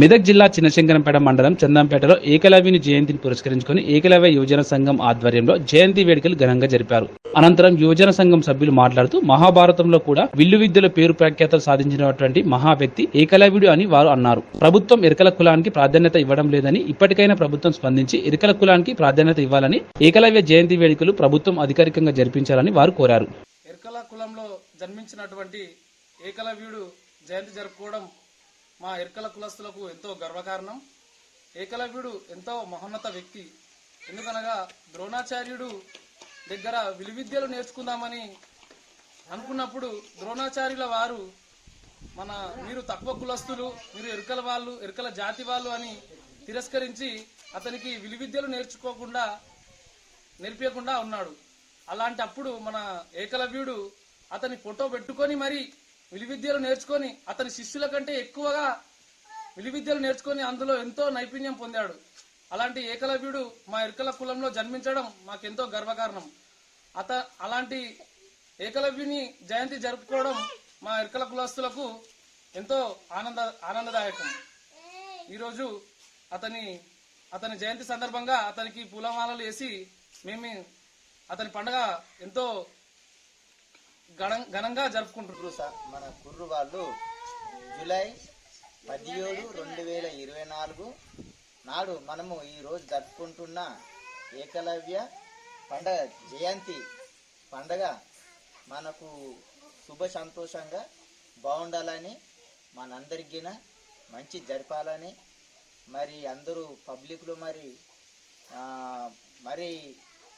మెదక్ జిల్లా చిన్నశంకరంపేట మండలం చందంపేటలో ఏకలవ్యుని జయంతిని పురస్కరించుకొని ఏకలవ్య యువజన సంఘం ఆధ్వర్యంలో జయంతి వేడుకలు ఘనంగా జరిపారు. అనంతరం యువజన సంఘం సభ్యులు మాట్లాడుతూ మహాభారతంలో కూడా విల్లు విద్యల పేరు ప్రఖ్యాతలు సాధించినటువంటి మహా వ్యక్తి ఏకలవ్యుడు అని వారు అన్నారు. ప్రభుత్వం ఇరకల కులానికి ప్రాధాన్యత ఇవ్వడం లేదని ఇప్పటికైనా ప్రభుత్వం స్పందించి ఇరకల కులానికి ప్రాధాన్యత ఇవ్వాలని ఏకలవ్య జయంతి వేడుకలు ప్రభుత్వం అధికారికంగా జరిపించాలని వారు కోరారు. ఇరకల కులంలో జన్మించినటువంటి ఏకలవ్యుడు జయంతి జరుపుకోవడం మా ఇరకల కులస్తులకు ఎంతో గర్వకారణం. ఏకలవ్యుడు ఎంతో మహోన్నత వ్యక్తి. ఎందుకనగా ద్రోణాచార్యుడు దగ్గర విలువిద్యలు నేర్చుకుందామని అనుకున్నప్పుడు ద్రోణాచార్యుల వారు మన మీరు తక్కువ కులస్తులు మీరు ఎరుకల వాళ్ళు ఎరుకల జాతి వాళ్ళు అని తిరస్కరించి అతనికి విలువిద్యలు నేర్చుకోకుండా నేర్పించకుండా ఉన్నాడు. అలాంటప్పుడు మన ఏకలవ్యుడు అతని ఫోటో పెట్టుకొని మరి విలువిద్యలు నేర్చుకొని అతని శిష్యుల కంటే ఎక్కువగా విలువిద్యలు నేర్చుకొని అందులో ఎంతో నైపుణ్యం పొందాడు. అలాంటి ఏకలవ్యుడు మా ఇరుకల కులంలో జన్మించడం మాకెంతో గర్వకారణం. అత అలాంటి ఏకలవ్యుని జయంతి జరుపుకోవడం మా ఇరుకల కులస్తులకు ఎంతో ఆనంద ఆనందదాయకం. ఈరోజు అతని అతని జయంతి సందర్భంగా అతనికి పూలమాలలు వేసి మేము అతని పండగ ఎంతో ఘనంగా జరుపుకుంటున్నారు సార్. మన కుర్రు వాళ్ళు జూలై పదిహేడు రెండు వేల ఇరవై నాలుగు నాడు మనము ఈరోజు జరుపుకుంటున్న ఏకలవ్య పండగ జయంతి పండగ మనకు శుభ సంతోషంగా బాగుండాలని మనందరికీ మంచి జరపాలని మరి అందరూ పబ్లిక్లో మరి మరి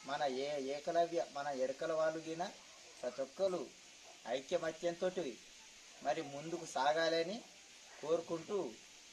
మన ఏ ఏకలవ్య మన ఎరకల వాళ్ళు గిన ప్రతి ఒక్కరు ఐక్యమత్యంతో మరి ముందుకు సాగాలని కోరుకుంటూ